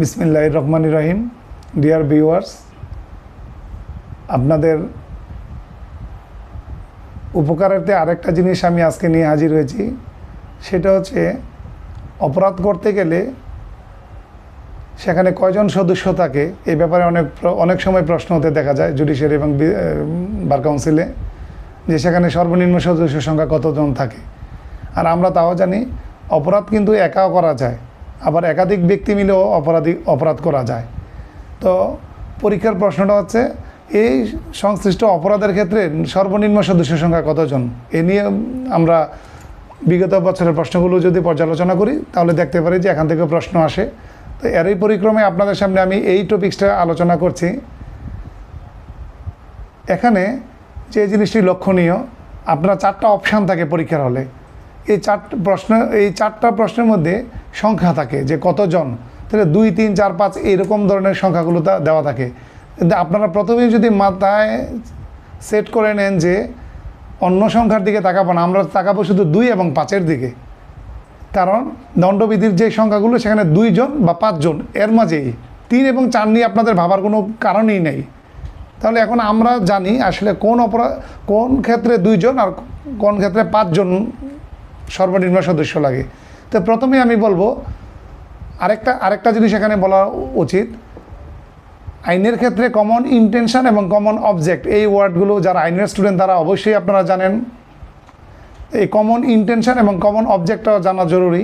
বিসমিল্লাহ রহমান রহিম। Dear viewers আপনাদের উপকারার্থে আরেকটা জিনিস আমি আজকে নিয়ে হাজির হয়েছি, সেটা হচ্ছে অপরাধ করতে গেলে সেখানে কয়জন সদস্য থাকে এই ব্যাপারে অনেক অনেক সময় প্রশ্ন হতে দেখা যায় জুডিশিয়ারি এবং বার কাউন্সিলে যে সেখানে সর্বনিম্ন সদস্য সংখ্যা কতজন থাকে। আর আমরা তাও জানি, অপরাধ কিন্তু একাও করা যায়। আবার একাধিক ব্যক্তি মিলেও অপরাধী, অপরাধ করা যায়। তো পরীক্ষার প্রশ্নটা হচ্ছে, এই সংশ্লিষ্ট অপরাধের ক্ষেত্রে সর্বনিম্ন সদস্য সংখ্যা কতজন? এ নিয়ে আমরা বিগত বছরের প্রশ্নগুলো যদি পর্যালোচনা করি, তাহলে দেখতে পারি যে এখান থেকে প্রশ্ন আসে। তো এরই পরিক্রমে আপনাদের সামনে আমি এই টপিক্সটা আলোচনা করছি। এখানে যে জিনিসটি লক্ষণীয়, আপনার চারটা অপশান থাকে পরীক্ষার হলে। এই চারটা প্রশ্ন, এই চারটা প্রশ্নের মধ্যে সংখ্যা থাকে, যে কতজন, তাহলে দুই, তিন, চার, পাঁচ এরকম ধরনের সংখ্যাগুলো দেওয়া থাকে। আপনারা প্রথমেই যদি মাথায় সেট করে নেন যে অন্য সংখ্যার দিকে তাকাবো না, আমরা তাকাবো শুধু দুই এবং পাঁচের দিকে। কারণ দণ্ডবিধির যে সংখ্যাগুলো, সেখানে দুইজন বা পাঁচজন, এর মাঝেই তিন এবং চার নিয়ে আপনাদের ভাবার কোনো কারণই নেই। তাহলে এখন আমরা জানি আসলে কোন অপরাধ কোন ক্ষেত্রে দুইজন আর কোন ক্ষেত্রে পাঁচজন সর্বনিম্ন সদস্য লাগে। তো প্রথমে আমি বলব, আরেকটা আরেকটা জিনিস এখানে বলা উচিত। আইনের ক্ষেত্রে কমন ইন্টেনশন এবং কমন অবজেক্ট এই ওয়ার্ডগুলো যারা আইনের স্টুডেন্ট তারা অবশ্যই আপনারা জানেন। এই কমন ইন্টেনশন এবং কমন অবজেক্টটাও জানা জরুরি।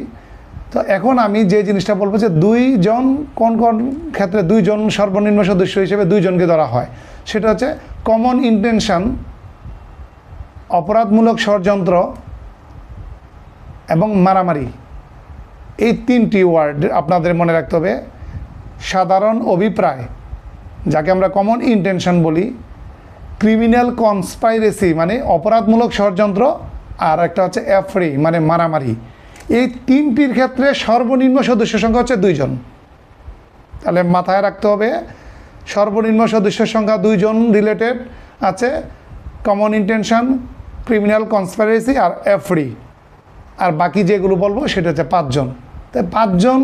তো এখন আমি যে জিনিসটা বলব যে দুইজন কোন কোন ক্ষেত্রে দুইজন সর্বনিম্ন সদস্য হিসেবে দুইজনকে ধরা হয়, সেটা হচ্ছে কমন ইন্টেনশন অপরাধমূলক ষড়যন্ত্র এবং মারামারি। এই তিনটি ওয়ার্ড আপনাদের মনে রাখতে হবে। সাধারণ অভিপ্রায়, যাকে আমরা কমন ইন্টেনশন বলি ক্রিমিনাল কনস্পাইরেসি মানে অপরাধমূলক ষড়যন্ত্র আর একটা হচ্ছে অ্যাফ্রি মানে মারামারি। এই তিনটির ক্ষেত্রে সর্বনিম্ন সদস্য সংখ্যা হচ্ছে দুইজন। তাহলে মাথায় রাখতে হবে, সর্বনিম্ন সদস্য সংখ্যা দুইজন রিলেটেড আছে কমন ইন্টেনশন ক্রিমিনাল কনস্পাইরেসি আর অ্যাফ্রি আর বাকি যেগুলো বলব সেটা হচ্ছে পাঁচজন। তাই পাঁচজন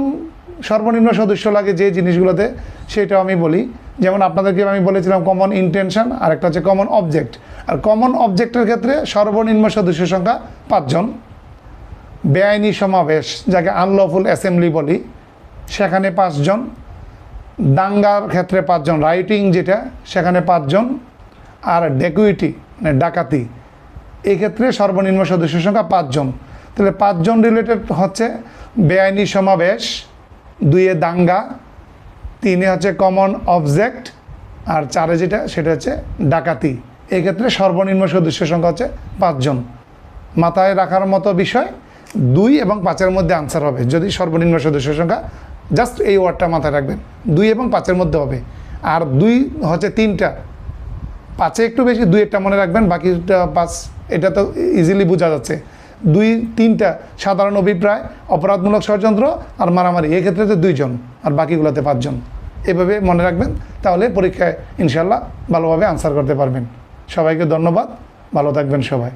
সর্বনিম্ন সদস্য লাগে যে জিনিসগুলোতে, সেটাও আমি বলি। যেমন আপনাদেরকে আমি বলেছিলাম কমন ইন্টেনশন আর একটা হচ্ছে কমন অবজেক্ট আর কমন অবজেক্টের ক্ষেত্রে সর্বনিম্ন সদস্য সংখ্যা পাঁচজন। বেআইনি সমাবেশ, যাকে আনলফুল অ্যাসেম্বলি বলি, সেখানে পাঁচজন। দাঙ্গার ক্ষেত্রে পাঁচজন রাইটিং যেটা, সেখানে পাঁচজন। আর ডেকুইটি মানে ডাকাতি, এক্ষেত্রে সর্বনিম্ন সদস্য সংখ্যা পাঁচজন। তাহলে পাঁচজন রিলেটেড হচ্ছে বেআইনি সমাবেশ, দুইয়ে দাঙ্গা, তিনে হচ্ছে কমন অবজেক্ট আর চারে যেটা, সেটা হচ্ছে ডাকাতি। এক্ষেত্রে সর্বনিম্ন সদস্য সংখ্যা হচ্ছে পাঁচজন। মাথায় রাখার মতো বিষয়, দুই এবং পাঁচের মধ্যে আনসার হবে। যদি সর্বনিম্ন সদস্য সংখ্যা জাস্ট এই ওয়ার্ডটা মাথায় রাখবেন। দুই এবং পাঁচের মধ্যে হবে। আর দুই হচ্ছে তিনটা। পাঁচে একটু বেশি দুই একটা মনে রাখবেন, বাকিটা পাঁচ, এটা তো ইজিলি বোঝা যাচ্ছে। দুই, তিনটা সাধারণ অভিপ্রায়, অপরাধমূলক ষড়যন্ত্র আর মারামারি। এক্ষেত্রে তো দুইজন আর বাকিগুলোতে পাঁচজন। এভাবে মনে রাখবেন, তাহলে পরীক্ষায় ইনশাল্লাহ ভালোভাবে আনসার করতে পারবেন। সবাইকে ধন্যবাদ, ভালো থাকবেন সবাই।